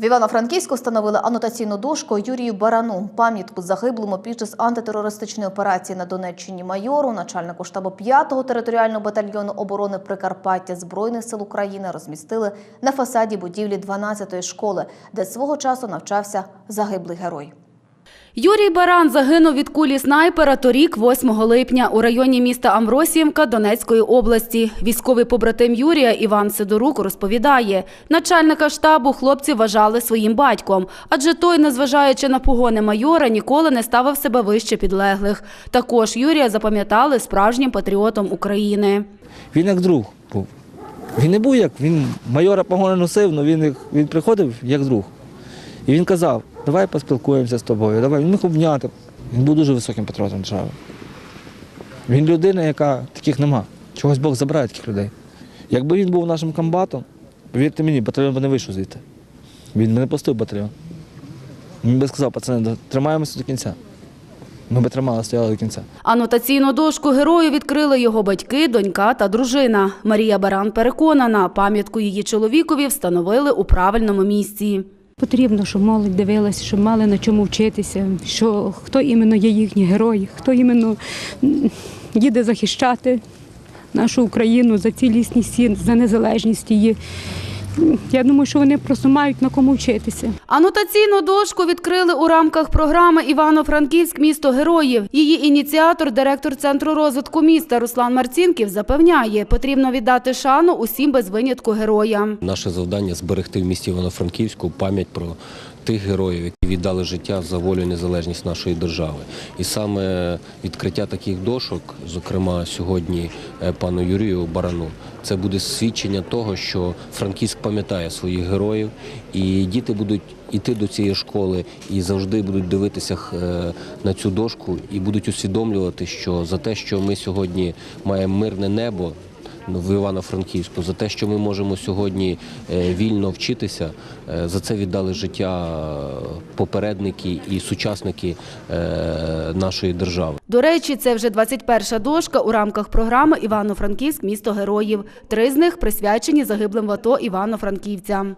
В Івано-Франківську встановили анотаційну дошку Юрію Барану, пам'ятку загиблому під час антитерористичної операції на Донеччині майору, начальнику штабу 5-го територіального батальйону оборони Прикарпаття Збройних сил України розмістили на фасаді будівлі 12-ї школи, де свого часу навчався загиблий герой. Юрій Баран загинув від кулі снайпера торік, 8 липня, у районі міста Амросіївка Донецької області. Військовий побратим Юрія Іван Сидорук розповідає, начальника штабу хлопці вважали своїм батьком, адже той, незважаючи на погони майора, ніколи не ставив себе вище підлеглих. Також Юрія запам'ятали справжнім патріотом України. Він як друг був. Він не був як, він майора погони носив, але він, він приходив як друг. І він казав, давай поспілкуємося з тобою, давай. Він міг обняти. Він був дуже високим патріотом держави. Він людина, яка таких нема. Чогось Бог забирає таких людей. Якби він був нашим комбатом, повірте мені, батальйон би не вийшов звідти. Він би не пустив батальйон. Він би сказав, пацани, тримаємося до кінця. Ми би тримали, стояли до кінця. Анотаційну дошку герою відкрили його батьки, донька та дружина. Марія Баран переконана, пам'ятку її чоловікові встановили у правильному місці. Потрібно, щоб молодь дивилася, щоб мали на чому вчитися, що хто іменно є їхні герої, хто іменно їде захищати нашу Україну за цілісність, за незалежність її. Я думаю, що вони просто мають на кому вчитися. Анотаційну дошку відкрили у рамках програми Івано-Франківськ місто героїв. Її ініціатор, директор центру розвитку міста Руслан Марцінків запевняє, потрібно віддати шану усім без винятку героям. Наше завдання зберегти в місті Івано-Франківську пам'ять про тих героїв, які віддали життя за волю і незалежність нашої держави. І саме відкриття таких дошок, зокрема сьогодні е, пану Юрію Барану, це буде свідчення того, що Франківськ пам'ятає своїх героїв, і діти будуть іти до цієї школи і завжди будуть дивитися е, на цю дошку і будуть усвідомлювати, що за те, що ми сьогодні маємо мирне небо в Івано-Франківську, за те, що ми можемо сьогодні е, вільно вчитися. Е, За це віддали життя е, попередники і сучасники нашої держави. До речі, це вже 21-ша дошка у рамках програми Івано-Франківськ місто героїв. Три з них присвячені загиблим в АТО Івано-Франківцям.